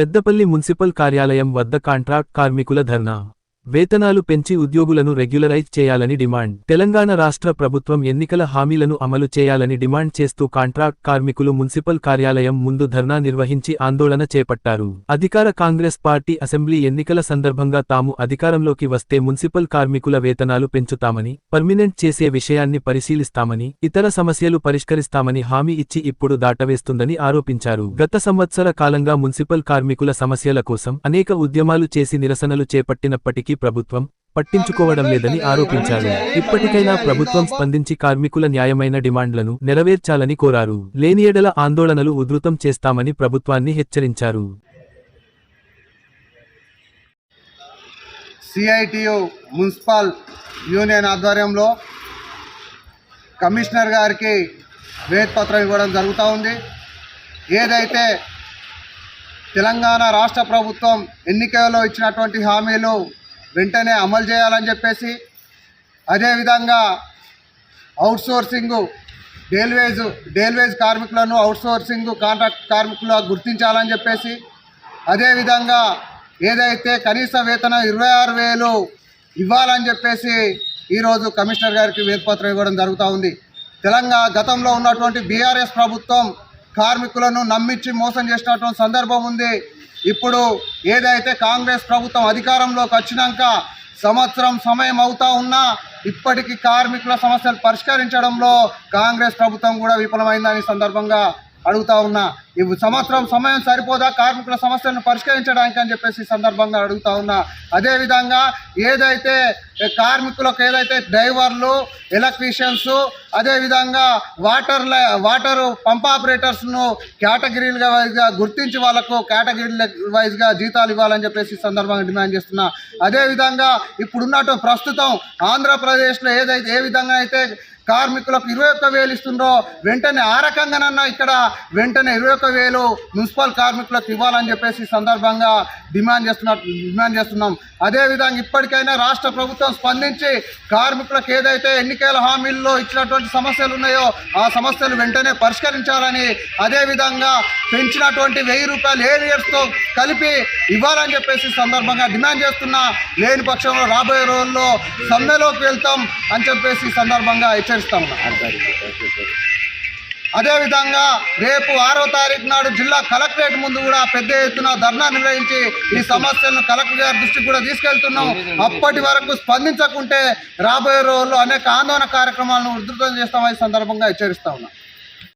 Peddapalli municipal కార్యాలయం వద్ద contract కార్మికుల ధర్నా. వేతనాలు పెంచి ఉద్యోగులను రెగ్యులరైజ్ చేయాలని డిమాండ్. తెలంగాణ రాష్ట్ర ప్రభుత్వం ఎన్నికల హామీలను అమలు చేయాలని డిమాండ్ చేస్తూ కాంట్రాక్ట్ కార్మికులు మున్సిపల్ కార్యాలయం ముందు ధర్నా నిర్వహించి ఆందోళన చేపట్టారు. అధికార కాంగ్రెస్ పార్టీ అసెంబ్లీ ఎన్నికల సందర్భంగా తాము అధికారంలోకి వస్తే మున్సిపల్ కార్మికుల వేతనాలు పెంచుతామని పర్మినెంట్ చేసే విషయాన్ని పరిశీలిస్తామని ఇతర సమస్యలు పరిష్కరిస్తామని హామీ ఇచ్చి ఇప్పుడు దాటవేస్తుందని ఆరోపించారు. గత సంవత్సర కాలంగా మున్సిపల్ కార్మికుల సమస్యల కోసం అనేక ఉద్యమాలు చేసి నిరసనలు చేపట్టినప్పటికీ ప్రభుత్వం పట్టించుకోవడం లేదని ఆరోపించారు. ఇప్పటికైనా ప్రభుత్వం స్పందించి కార్మికుల న్యాయమైన డిమాండ్లను నెరవేర్చాలని కోరారు. లేనియడల ఆందోళనలు ఉధృతం చేస్తామని ప్రభుత్వాన్ని హెచ్చరించారు. సిఐటియు మున్సిపల్ యూనియన్ ఆధ్వర్యంలో కమిషనర్ గారికి పత్రం ఇవ్వడం జరుగుతూ ఉంది. ఏదైతే తెలంగాణ రాష్ట్ర ప్రభుత్వం ఎన్నికల్లో ఇచ్చినటువంటి హామీలు వెంటనే అమలు చేయాలని చెప్పేసి అదేవిధంగా అవుట్సోర్సింగ్ డేల్వేజ్ డేల్వేజ్ కార్మికులను అవుట్సోర్సింగ్ కాంట్రాక్ట్ కార్మికులుగా గుర్తించాలని చెప్పేసి అదేవిధంగా ఏదైతే కనీస వేతనం ఇరవై ఆరు వేలు ఇవ్వాలని చెప్పేసి ఈరోజు కమిషనర్ గారికి వేదపత్రం ఇవ్వడం జరుగుతూ ఉంది. తెలంగాణ గతంలో ఉన్నటువంటి బీఆర్ఎస్ ప్రభుత్వం కార్మికులను నమ్మించి మోసం చేసినటువంటి సందర్భం ఉంది. ఇప్పుడు ఏదైతే కాంగ్రెస్ ప్రభుత్వం అధికారంలోకి వచ్చినాక సంవత్సరం సమయం అవుతా ఉన్నా ఇప్పటికీ కార్మికుల సమస్యలు పరిష్కరించడంలో కాంగ్రెస్ ప్రభుత్వం కూడా విఫలమైందని సందర్భంగా అడుగుతా ఉన్నా. ఈ సంవత్సరం సమయం సరిపోదా? కార్మికుల సమస్యలను పరిష్కరించడానికి అని చెప్పేసి సందర్భంగా అడుగుతా ఉన్నా. అదేవిధంగా ఏదైతే కార్మికులకు ఏదైతే డ్రైవర్లు ఎలక్ట్రీషియన్స్ అదేవిధంగా వాటర్ వాటర్ పంప్ ఆపరేటర్స్ను కేటగిరీలుగా వైజ్గా గుర్తించి వాళ్ళకు కేటగిరీల వైజ్గా జీతాలు ఇవ్వాలని చెప్పేసి సందర్భంగా డిమాండ్ చేస్తున్నా. అదేవిధంగా ఇప్పుడున్నట్టు ప్రస్తుతం ఆంధ్రప్రదేశ్లో ఏదైతే ఏ విధంగా అయితే కార్మికులకు ఇరవై ఒక్క వేలు ఇస్తుండ్రో వెంటనే ఆ రకంగానన్నా ఇక్కడ వెంటనే ఇరవై ఒక్క వేలు మున్సిపల్ కార్మికులకు ఇవ్వాలని చెప్పేసి సందర్భంగా డిమాండ్ చేస్తున్న డిమాండ్ చేస్తున్నాం. అదేవిధంగా ఇప్పటికైనా రాష్ట్ర ప్రభుత్వం స్పందించి కార్మికులకు ఏదైతే ఎన్నికల హామీల్లో ఇచ్చినటువంటి సమస్యలు ఉన్నాయో ఆ సమస్యలు వెంటనే పరిష్కరించాలని అదేవిధంగా పెంచినటువంటి వెయ్యి రూపాయలు ఏరియర్స్తో కలిపి ఇవ్వాలని చెప్పేసి సందర్భంగా డిమాండ్ చేస్తున్నా లేని పక్షంలో రాబోయే రోజుల్లో సమ్మెలోకి వెళ్తాం అని చెప్పేసి సందర్భంగా సందర్భంగా హెచ్చరిస్తాం అదేవిధంగా రేపు ఆరో తారీఖు నాడు జిల్లా కలెక్టరేట్ ముందు కూడా పెద్ద ఎత్తున ధర్నా నిర్వహించి ఈ సమస్యలను కలెక్టర్ గారి దృష్టికి కూడా తీసుకెళ్తున్నాం. అప్పటి వరకు స్పందించకుంటే రాబోయే రోజుల్లో అనేక ఆందోళన కార్యక్రమాలను ఉధృతం చేస్తామని సందర్భంగా హెచ్చరిస్తా ఉన్నాం.